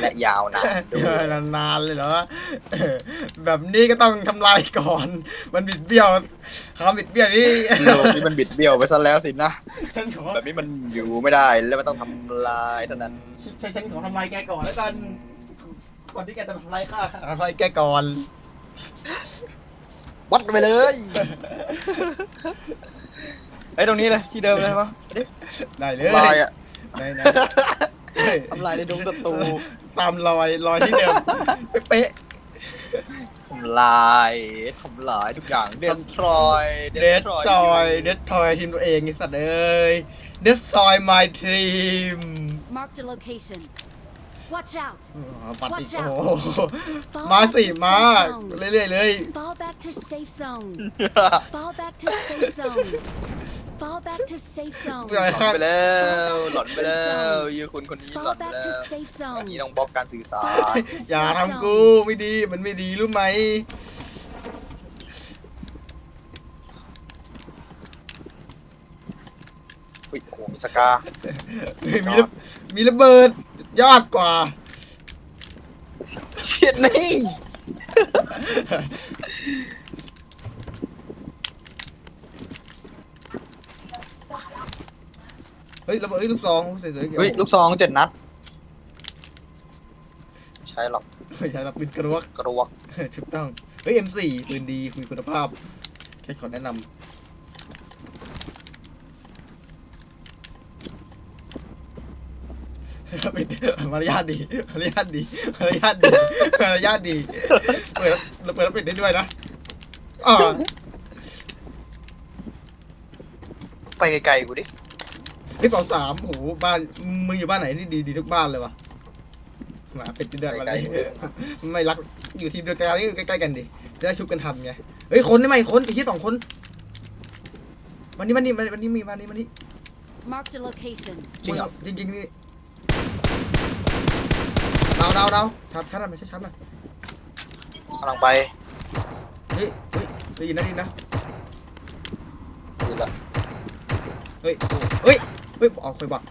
และยาวนานด้วยนานๆเลยเหรอเออแบบนี้ก็ต้องทำลายก่อน มันบิดเบี้ยวคำบิดเบี้ยวนี่โลกนี้มันบิดเบี้ยวไปซะแล้วสินะ ฉันขอแบบนี้มันอยู่ไม่ได้แล้วมันต้องทำลายเท่านั้น ฉันฉันขอทำลายแกก่อนแล้วกันก่อนที่แกจะทำลายข้าข้าทำลายแกก่อนวัดกันไปเลยไอ้ยตรงนี้เลยที่เดิมเลยปะดิได้เลยลายอะไหนไหนเฮ้ย ทำลายในดงศัตรู ตามรอยรอยที่เดิมเป๊ะทำลายทำลายทุกอย่าง destroy เดสทอยเดสทอยทีมตัวเองไอ้สัตว์เอ้ยเดสทอย my team Marked a location. Watch out. อ๋อปัดอีก Watch โอ้ out โห Fall มา back สิ to มา safe zone. เรื่อยๆเลย Fall back to safe zone. Fall back to safe zone. Fall back to safe ห zone. น่อยหลคอรันบไปแล้วหลอนไปแล้วยืคนคนนี้หลอ Fall นไป back แล้ to ว safe อัน zone. นี้ต้องบล็อกการสื่อสาร Fall back to อย่า safe ทำกู zone. ไม่ดีมันไม่ดีรู้ไหมอุ้ยโอ้โหมีสกา มีระมีระเบิด ยอดกว่าเชียดนี่เฮ้ยระเบิดเฮ้ยลูกซองเสร็จเลยเฮ้ยลูกซองเจ็ดนัดไม่ใช่หรอกไม่ใช่รับปืนกระวกกระวก ถูกต้องเฮ้ย M4 ปืนดีคุยคุณภาพแค่ขอแนะนำเป็น มารยาทดีมารยาทดีมารยาทดีมารยาทดีเปิดเปิดแล้วปิดได้ด้วยนะอ่าไปไกลๆกูดิไอ้สองสามโอ้โหบ้านมึงอยู่บ้านไหนที่ดีดีทุกบ้านเลยวะหมาเป็ดติดเดือดมาไกลเลยไม่รักอยู่ทีมเดียวกันนี่ใกล้ๆกันดิจะได้ชุบกันทันไงเฮ้ยคนได้ไหมคนไอ้ที่สองคนวันนี้วันนี้วันนี้มีวันนี้วันนี้ Marked a location. จริงจริงนี่ ดาวดาวดาวชัดชัดหน่อยไม่ใช่ชัดหน่อยกำลังไปเฮ้ยเฮ้ยได้ยินนะได้ยินนะดูละเฮ้ยเฮ้ยเฮ้ยออกคอยบัก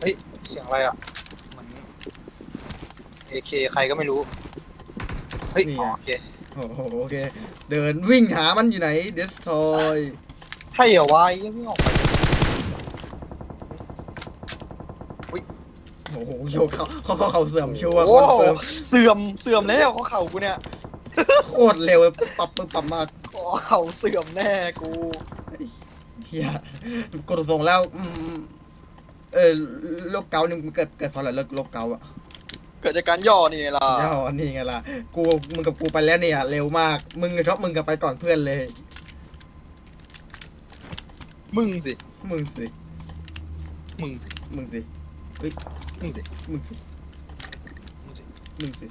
เฮ้ยเสียงอะไรอะเหมือนเอเคใครก็ไม่รู้เฮ้ยอ๋อโอเคโอ้โหโอเค เดินวิ่งหามันอยู่ไหนเดสทอยใช่เหรอวะยังไม่ออกไป โอ้โหโยกเขาเขาเขาเขาเสื่อมชัวร์คโอ้อนเฟิร์มเสื่อมเสื่อมแล้วเขาเข่ากูเนี่ยโคตรเร็วปรับปรับปรับมากขอเข่าเสื่อมแน่กูเฮียกดส่งแล้วอืมเออโรคเกาต์นี่มันเกิดเกิดเพราะอะไรโรคโรคเกาต์อะเกิดจากการย่อนี่ล่ะย่อนี่ไงล่ะกูมึงกับกูไปแล้วเนี่ย เร็วมาก มึงกับชอบมึงกับไปก่อนเพื่อนเลย มึงสิ มึงสิ มึงสิ มึงสิมึงสิ 문제 문제 문제 문제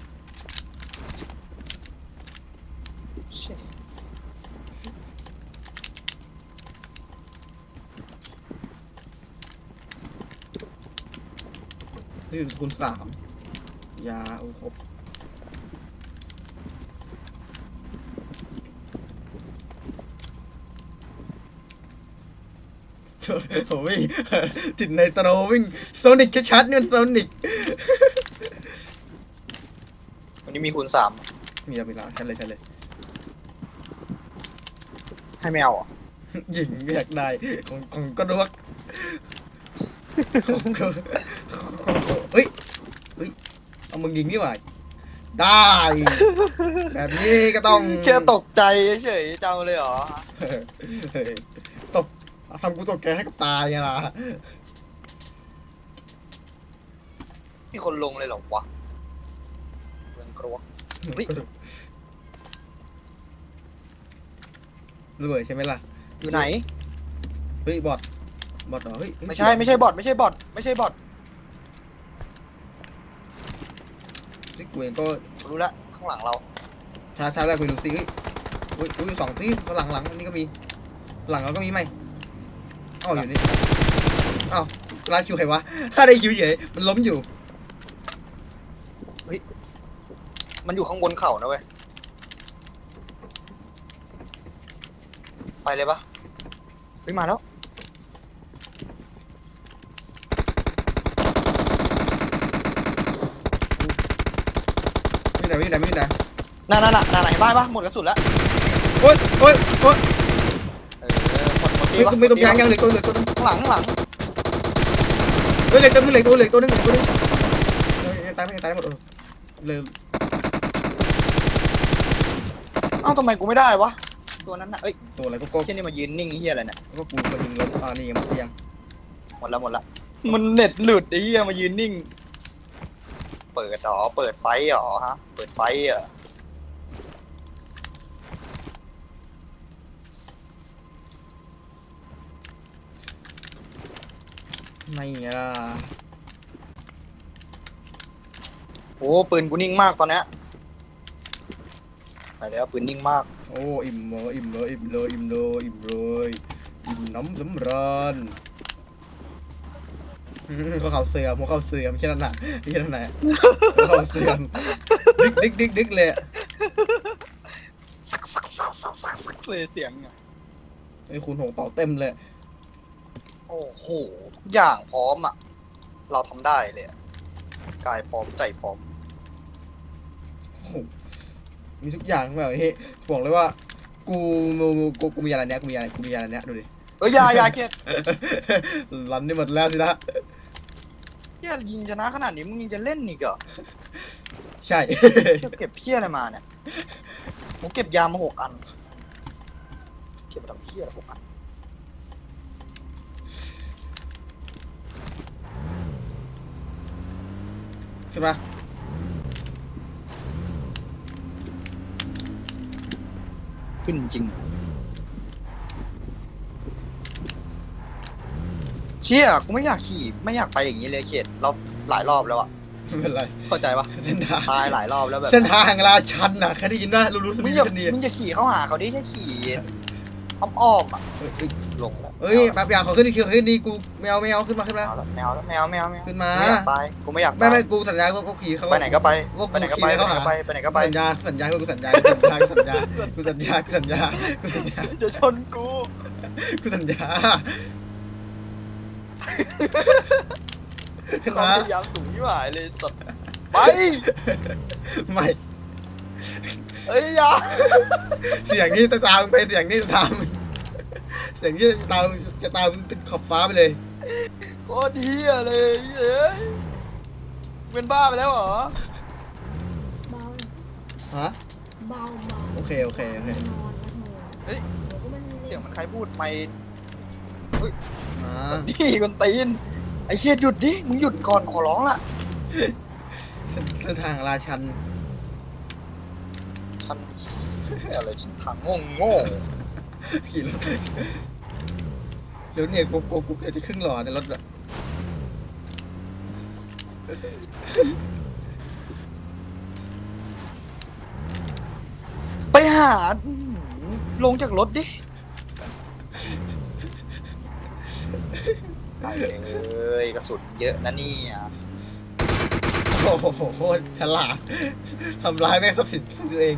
씨นี่คุณสามยาอุครบ โอ้ยจิตในสโนวิ่งโซนิกชัดๆเนี่ยโซนิกวันนี้มีคูณสามมีอะไรมีแล้วใช่เลยใช่เลยให้ไม่เอาเหรอหญิงอยากได้ของของก็ดวกของก็ของของเฮ้ยเฮ้ยเอามึงยิงนี่หว่าได้ แบบนี้ก็ต้องแค่ตกใจเฉยๆเจ้าเลยเหรอเฮ้ยตก ทำกูตกใจให้กับตายไงล่ะมีคนลงเลยเหรอวะเรื่องกลัวเฮ้ย ระเบิดใช่ไหมล่ะ อยู่ไหน เฮ้ยบอทบอทเหรอเฮ้ยเฮ้ยไม่ใช่ไม่ใช่บอทไม่ใช่บอทไม่ใช่บอทเฮ้ยกูเองก็รู้แล้วข้างหลังเราช้าช้าแรกไปดูซิเฮ้ยเฮ้ยเฮ้ยสองที่หลังหลังอันนี้ก็มี หลังเราก็มีไหม อาอยู่นี่อาวร้านคิวใครวะถ้าได้คิวเฉยมันล้มอยู่เฮ้ยมันอยู่ข้างบนเข่านะเว้ย ไปเลยปะไฮ้มาแล้วไม่ได้ไม่ได้ไม่ไหนน่ะน่ะน่ะน่ะน่เห็นบ้านปะหมดกระสุนแล้ว โอ๊ยโอ๊ยโอ๊ย อหมดหมดทีไม่วะไม่ตรงยางยางเหล็กตัวเหล็กตัวนึงข้างหลังข้างหลังเฮ้ยเหล็กตัวนึงเหล็กตัวเหล็กตัวนึงเหล็กตัวนึงเฮ้ยตายไม่ตายหมดเออเลยเอ้าทำไมกูไม่ได้วะตัวนั้นน่ะเอ้ยตัวอะไรก็ก็เช่นนี่มายืนนิ่งเฮียอะไรเนี่ยก็กูคนยิงรถอ่านี่ยังไม่ยังหมดแล้วหมดแล้วมันเน็ตหลุดไอ้เฮียมายืนนิ่ง เปิดหรอเปิดไฟหรอฮะ เปิดไฟเหรอะ ไม่ล่ะโอ้ปืนกูนิ่งมากตอนเนี้ยไปแล้วปืนนิ่งมาก โอ้อิ่มเหรออิ่มเลยอิ่มเลยอิ่มเลยอิ่มเลยอิ่มน้ำสำราญอืมเขาเขาเสื่อมเขาเขาเสื่อมแค่นั้นน่ะแค่นั้นน่ะเขาเขาเสื่อมดิกดิกดิกดิกเลยอะสักสักสักสักสักสักเลยเสียงอะไอ้คุณหงเป่าเต็มเลย โอ้โหทุกอย่างพร้อมอะ เราทำได้เลยอะกายพร้อมใจพร้อมโอ้โหมีทุกอย่างแบบนี้บอกเลยว่า กูกูกูกูมีอะไรเนี้ยกูมีอะไรกูมีอะไรเนี้ยดูดิ เอ้ยอยาอยาเครียดรันนี่หมดแล้วสินะเฮียยิงชนะขนาดนี้มึงยังจะเล่นอีกเหรอใช่ เก็บเก็บเพี้ยอะไรมาเนี่ยผมเก็บยามาหกอัน เก็บมาทำเพี้ยอะไรหกอัน ช่ปะขึ้นจริง เชี่ยกูไม่อยากขี่ ไม่อยากไปอย่างนี้เลยเขตเราหลายรอบแล้วอะไม่เป็นไร เข้าใจปะเส้นทาง ตายหลายรอบแล้วแบบเส้นทางราชันน่ะเคยได้ยินว่ารู้รู้สึกมึงมีอย่าเส้นนี้มึงอย่าขี่เข้าหาเขาดิแค่ขี่อ้อมๆอะเอ้ยเอ้ยลงแล้ว เอ้ยมาอยากขอขึ้นนี่ขอขึ้นนี่กูไม่เอาไม่เอาขึ้นมาขึ้นมาไม่เอาแล้วไม่เอาแล้วไม่เอาไม่เอาไม่เอาขึ้นมา ไม่อยากตายกูไม่อยากไม่ตายไม่กูสัญญากูกูขี่เขาไปไหนก็ไปว่าไปไหนก็กูไปขี่ไปเข้าไหนหาก็ไปไปไหนก็ไปสัญญาสัญญากูสัญญากูสัญญากูสัญญากูสัญญากูสัญญาจะชนกูกูสัญญาขึ้นความมาพยายามสูงที่หายเลยสัตว์ไปไม่เอ้ยอย่าเสียงนี้จะตามมึงไปเสียงนี้จะตามมึง เสียงนี้จะตามมึงจะตามมึงตึกขอบฟ้าไปเลยโคตรเฮียเลยเอ้ยเป็นบ้าไปแล้วเหรอ เบาฮะเบาเบาโอเคโอเคโอเคนอนแล้วนอนเฮ้ย เดี๋ยวก็ไม่ให้เสียงมันใครพูดไม่มานี่คนตีน ไอ้เฮียหยุดดิ มึงหยุดก่อนขอร้องล่ะ เส้นเส้นทางราชัน ฉันอะไรฉันทางโง่โง่ ขี่รถเดี๋ยวเนี่ยกูกูกูเกิดที่ครึ่งหลอดในรถอะไปหาอื้อหือลงจากรถดิไปเลยกระสุนเยอะนะเนี่ย โอ้โหโคตรฉลาดทำร้ายแม่งทรัพย์สินตัวเอง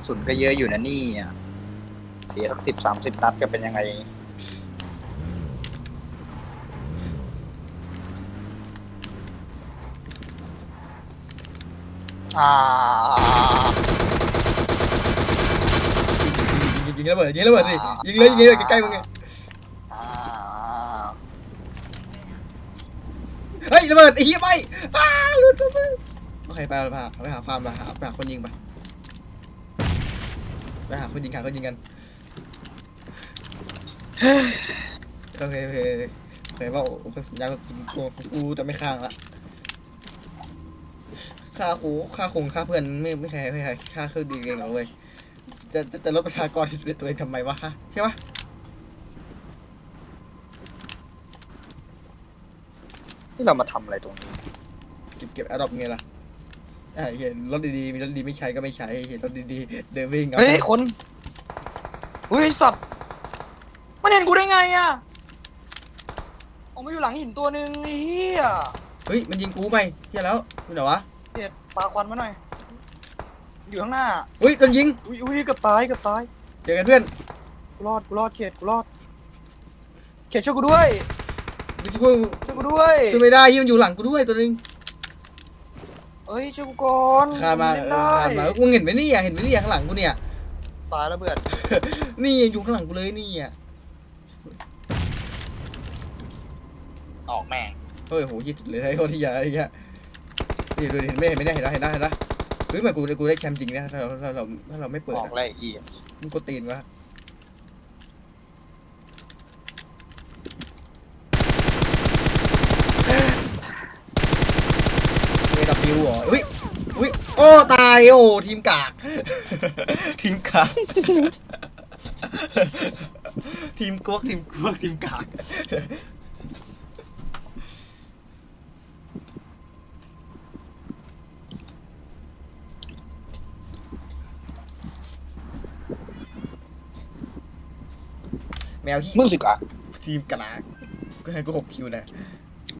ระสุนก็เยอะอยู่นะนี่อะเสียสักสิบสามสิบนัดก็เป็นยังไง อ่ายิงยิงยิงระเบิดยิงระเบิดสิยิงเลยยิงเลยใกล้ๆมึงไงอ่าเฮ้ยระเบิดไอ้เหี้ยไปอ้าหลุดระเบิดโอเคไปไปหาไปหาฟาร์มไปหาไปหาคนยิงไป ไปหาคนยิงหาคนยิงกันโอเคโอเคโอเคว่าโอเคสัญญากูกูจะไม่ข้างละฆ่าคูฆ่าคงฆ่าเพื่อนไม่ไม่ใครไม่ใครฆ่าเครื่องดีเองหรอกเว้ยจะจะจะลดประชากรตัวเองทำไมวะฮะใช่ปะนี่เรามาทำอะไรตรงนี้ เก็บเก็บแอดดอปไงล่ะ อ่าเห็นรถดีๆมีรถดีไม่ใช้ก็ไม่ใช้เห็นรถดีๆเดินวิ่งเอาเฮ้ยคนอุ้ยสับมันเห็นกูได้ไงอะออกมาอยู่หลังหินตัวหนึ่งไอ้เฮียเฮ้ยมันยิงกูไปเฮียแล้วอยู่ไหนวะเด็ดปลาควันมาหน่อย อยู่ข้างหน้าเฮ้ยโดนยิงอุ้ยอุ้ยเกับตายเกับตายเจอกันเพื่อนกูรอดกูรอดเขตกูรอดเขตช่วยกูด้วยช่วยช่วยกูด้วยช่วยไม่ได้ยี่มันอยู่หลังกูด้วยตัวนึง เอ้ยช่วยกูก่อนคานมาเล่นเออได้คานมามึงเห็นไหมนี่อะเห็นไหมนี่อะข้างหลังกูเนี่ย ตายแล้วเพื่อนนี่อยู่ข้างหลังกูเลยนี่อะออกแม่งเฮ้ยโหยิดเลยไอ้โคตรที่ใหญ่ไอ้เงี้ยนี่ดูดิเห็นไหมเห็นไหมเนี่ยเห็นไหมเห็นไหมเห็นไหมเฮ้ยเหมือนกูกูได้แชมป์จริงนะถ้าเราถ้าเราถ้าเราไม่เปิดออกอะแล้วไอ้เหี้ยมึงกดตีนวะเอดับบิวเหรออุ้ยอุ้ยโอ้ ตายโอ้ทีมกาก ทีมกาก ทีมกวกทีมกวกทีมกาก แมวขี้มึงสิกะทีมกากก็ให้กูหกคิวนะ